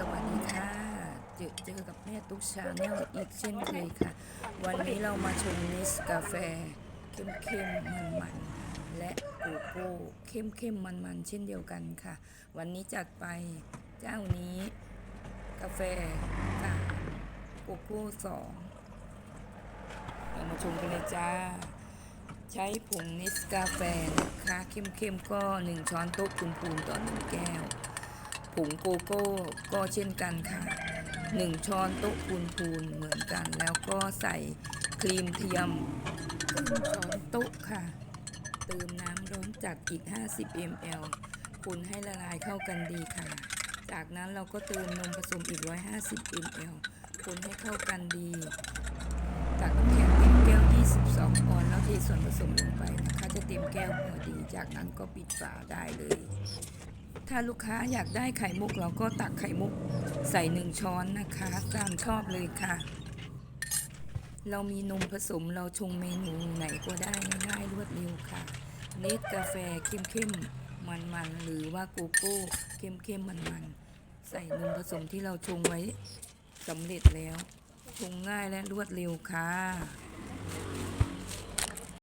สวัสดีค่ะเจอเจอกับแม่ตุ๊กชาแนลอีกเช่นเคยค่ะ วันนี้เรามาชมนิสกาแฟ เข้มเข้มมันมันๆและโกโก้เข้มเข้มมันมันๆเช่นเดียวกันค่ะ วันนี้จัดไปเจ้านี้ กาแฟสามโกโก้สองเรามาชมกันเลยจ้า ใช้ผงนิสกาแฟนะคะเข้มๆก็1ช้อนโต๊ะพูนๆต่อ1แก้ว ผงโกโก้ก็เช่นกันค่ะ 1 ช้อนโต๊ะพูนๆเหมือนกัน แล้วก็ใส่ครีมเทียมครึ่งช้อนโต๊ะค่ะ เติมน้ำร้อนจัดอีก 50 ml คนให้ละลายเข้ากันดีค่ะ จากนั้นเราก็เติมนมผสมอีก 150 ml คนให้เข้ากันดีตักน้ำแข็งเต็มแก้ว 22 ออนแล้วเทส่วนผสมลงไปนะคะจะเต็มแก้วพอดี จากนั้นก็ปิดฝาได้เลย ถ้าลูกค้าอยากได้ไข่มุกเราก็ตักไข่มุกใส่หนึ่งช้อนนะคะตามชอบเลยค่ะ เรามีนมผสมเราชงเมนูไหนก็ได้ง่ายรวดเร็วค่ะ เนสกาแฟเข้มๆมันๆหรือว่าโกโก้เข้มๆมันๆ ใส่นมผสมที่เราชงไว้สำเร็จแล้วชงง่ายและรวดเร็วค่ะ